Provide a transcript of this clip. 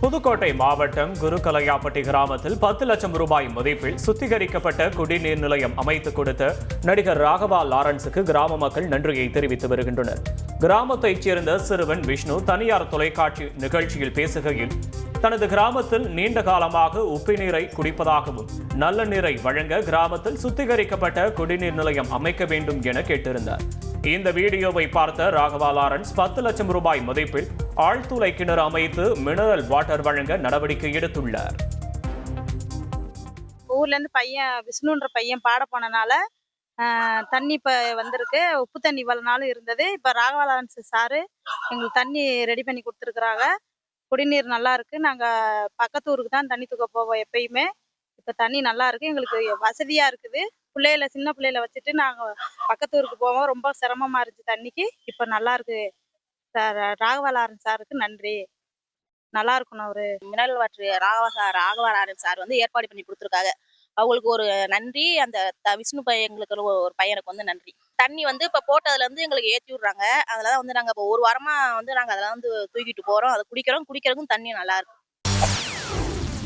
புதுக்கோட்டை மாவட்டம் குருகலையாப்பட்டி கிராமத்தில் பத்து லட்சம் ரூபாய் மதிப்பில் சுத்திகரிக்கப்பட்ட குடிநீர் நிலையம் அமைத்து கொடுத்த நடிகர் ராகவா லாரன்ஸுக்கு கிராம மக்கள் நன்றியை தெரிவித்து வருகின்றனர். கிராமத்தைச் சேர்ந்த சிறுவன் விஷ்ணு தனியார் தொலைக்காட்சி நிகழ்ச்சியில் பேசுகையில் தனது கிராமத்தில் நீண்ட காலமாக உப்பு நீரை குடிப்பதாகவும் நல்ல நீரை வழங்க கிராமத்தில் சுத்திகரிக்கப்பட்ட குடிநீர் நிலையம் அமைக்க வேண்டும் என கேட்டிருந்தார். இந்த வீடியோவை பார்த்த ராகவா லாரன்ஸ் பத்து லட்சம் ரூபாய் மதிப்பில் ஆழ்துளை கிணறு அமைத்து மினரல் வாட்டர் வழங்க நடவடிக்கை எடுத்துள்ளார். ஊர்லேருந்து பையன் விஷ்ணுன்ற பையன் பாட போனனால தண்ணி இப்போ வந்திருக்கு. உப்பு தண்ணி இவ்வளோ நாளும் இருந்தது. இப்போ ராகவாலான்ஸ் சாரு எங்களுக்கு தண்ணி ரெடி பண்ணி கொடுத்துருக்குறாங்க. குடிநீர் நல்லா இருக்கு. நாங்கள் பக்கத்து ஊருக்கு தான் தண்ணி தூக்க போவோம் எப்பயுமே. இப்போ தண்ணி நல்லா இருக்கு எங்களுக்கு வசதியா இருக்குது. பிள்ளைகள சின்ன பிள்ளையில வச்சுட்டு நாங்கள் பக்கத்து ஊருக்கு போவோம். ரொம்ப சிரமமா இருந்துச்சு தண்ணிக்கு. இப்போ நல்லா இருக்கு. சார் ராகவாலாரன் சாருக்கு நன்றி. நல்லா இருக்கணும் அவரு. மினரல் வாட்டர் ராகவா சார் ராகவராரன் சார் வந்து ஏற்பாடு பண்ணி கொடுத்துருக்காங்க. அவங்களுக்கு ஒரு நன்றி. அந்த த- விஷ்ணு பையங்களுக்கு ஒரு ஒரு பையனுக்கு வந்து நன்றி. தண்ணி வந்து இப்போ போட்டதுல இருந்து எங்களுக்கு ஏற்றி விட்றாங்க. அதில் தான் வந்து நாங்கள் இப்போ ஒரு வாரமாக வந்து நாங்கள் அதெல்லாம் வந்து தூக்கிட்டு போகிறோம் அதை குடிக்கிறோம். குடிக்கிறதுக்கும் தண்ணி நல்லா இருக்கு.